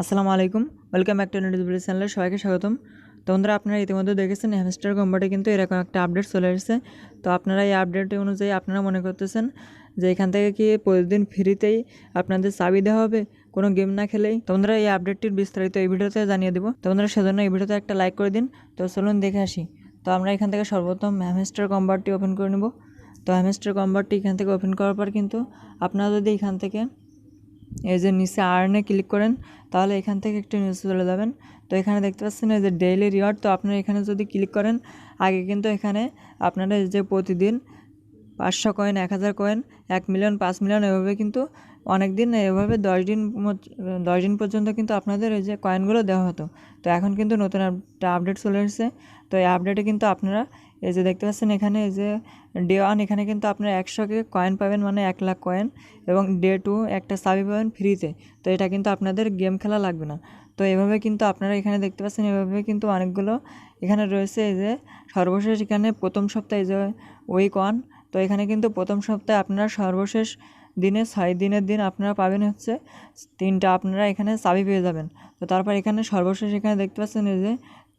আসসালামু আলাইকুম। Welcome back to news চ্যানেলে সবাইকে স্বাগতম। তো বন্ধুরা, আপনারা ইতিমধ্যে দেখেছেন হ্যামস্টার কম্বাটে কিন্তু এরকম একটা আপডেট চলে এসেছে তো আপনারা এই আপডেট অনুযায়ী আপনারা মনে করতেছেন যে এখান থেকে কি প্রতিদিন ফ্রিতেই আপনাদের চাবি দেওয়া হবে? কোনো গেম না খেলেই? তো বন্ধুরা, এই আপডেটটির বিস্তারিত এই ভিডিওতে জানিয়ে দেবো। তো বন্ধুরা, সেজন্য এই ভিডিওতে একটা লাইক করে দিন। তো চলুন দেখে আসি। তো আমরা এখান থেকে সর্বপ্রথম হ্যামস্টার কম্বারটি ওপেন করে নেব। তো হ্যামস্টার কম্বারটি এখান থেকে ওপেন করার পর কিন্তু আপনারা যদি এখান থেকে এই যে নিচে আর্নে ক্লিক করেন, তাহলে এখান থেকে একটু নিউজ চলে যাবেন। তো এখানে দেখতে পাচ্ছেন এই যে ডেইলি রিওয়ার্ড তো আপনারা এখানে যদি ক্লিক করেন, আগে কিন্তু এখানে আপনারা যে প্রতিদিন পাঁচশো কয়েন এক হাজার কয়েন এক মিলিয়ন পাঁচ মিলিয়ন এভাবে কিন্তু অনেক দিন এভাবে দশ দিন দশ দিন পর্যন্ত কিন্তু আপনাদের ওই যে কয়েনগুলো দেওয়া হতো। তো এখন কিন্তু নতুন একটা আপডেট চলে এসেছে। তো এই আপডেটে কিন্তু আপনারা এই যে দেখতে পাচ্ছেন এখানে এই যে ডে ওয়ান এখানে কিন্তু আপনারা একশোকে কয়েন পাবেন মানে এক লাখ কয়েন এবং ডে টু একটা সাবি পাবেন ফ্রিতে তো। এটা কিন্তু আপনাদের গেম খেলা লাগবে না। তো এভাবে কিন্তু আপনারা এখানে দেখতে পাচ্ছেন, এভাবে কিন্তু অনেকগুলো এখানে রয়েছে এই যে সর্বশেষ এখানে প্রথম সপ্তাহে যে উইক ওয়ান তো এখানে কিন্তু প্রথম সপ্তাহে আপনারা সর্বশেষ দিনে ছয় দিনের দিন আপনারা পাবেন হচ্ছে তিনটা আপনারা এখানে চাবি পেয়ে যাবেন। তো তারপর এখানে সর্বশেষ এখানে দেখতে পাচ্ছেন এই যে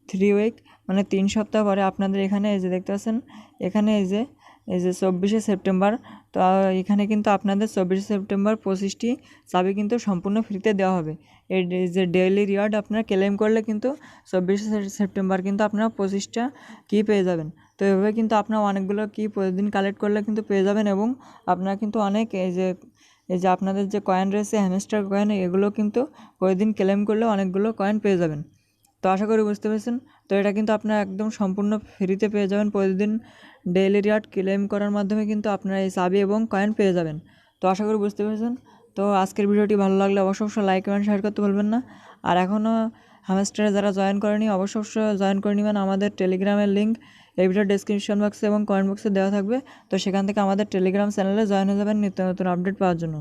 থ্রি উইক মানে তিন সপ্তাহ পরে আপনাদের এখানে এই যে দেখতে পাচ্ছেন, এখানে এই যে এই যে চব্বিশে সেপ্টেম্বর, তো এখানে কিন্তু আপনাদের চব্বিশে সেপ্টেম্বর পঁচিশটি চাবি কিন্তু সম্পূর্ণ ফ্রিতে দেওয়া হবে। এই যে ডেইলি রিওয়ার্ড আপনারা ক্লেম করলে কিন্তু চব্বিশে সেপ্টেম্বর কিন্তু আপনারা পঁচিশটা কি পেয়ে যাবেন। তো এভাবে কিন্তু আপনারা অনেকগুলো কি প্রতিদিন কালেক্ট করলে কিন্তু পেয়ে যাবেন এবং আপনারা কিন্তু অনেক এই যে এই যে আপনাদের যে কয়েন রয়েছে হ্যামস্টার কয়েন এগুলো কিন্তু প্রতিদিন ক্লেম করলে অনেকগুলো কয়েন পেয়ে যাবেন। তো আশা করি বুঝতে পেরেছেন। তো এটা কিন্তু আপনারা একদম সম্পূর্ণ ফ্রিতে পেয়ে যাবেন প্রতিদিন ডেইলি রিয়ার্ড ক্লেম করার মাধ্যমে কিন্তু আপনারা এই চাবি এবং কয়েন পেয়ে যাবেন। তো আশা করি বুঝতে পেরেছেন। তো আজকের ভিডিওটি ভালো লাগলে অবশ্য অবশ্যই লাইক কমেন্ট শেয়ার করতে ভুলবেন না। আর এখনও হ্যামেস্টারে যারা জয়েন করেনি অবশ্য অবশ্যই জয়েন করে নেবেন। আমাদের টেলিগ্রামের লিঙ্ক এই ভিডিওর ডিসক্রিপশন বক্সে এবং কমেন্ট বক্সে দেওয়া থাকবে। তো সেখান থেকে আমাদের টেলিগ্রাম চ্যানেলে জয়েন হয়ে যাবেন নিত্য নতুন আপডেট পাওয়ার জন্য।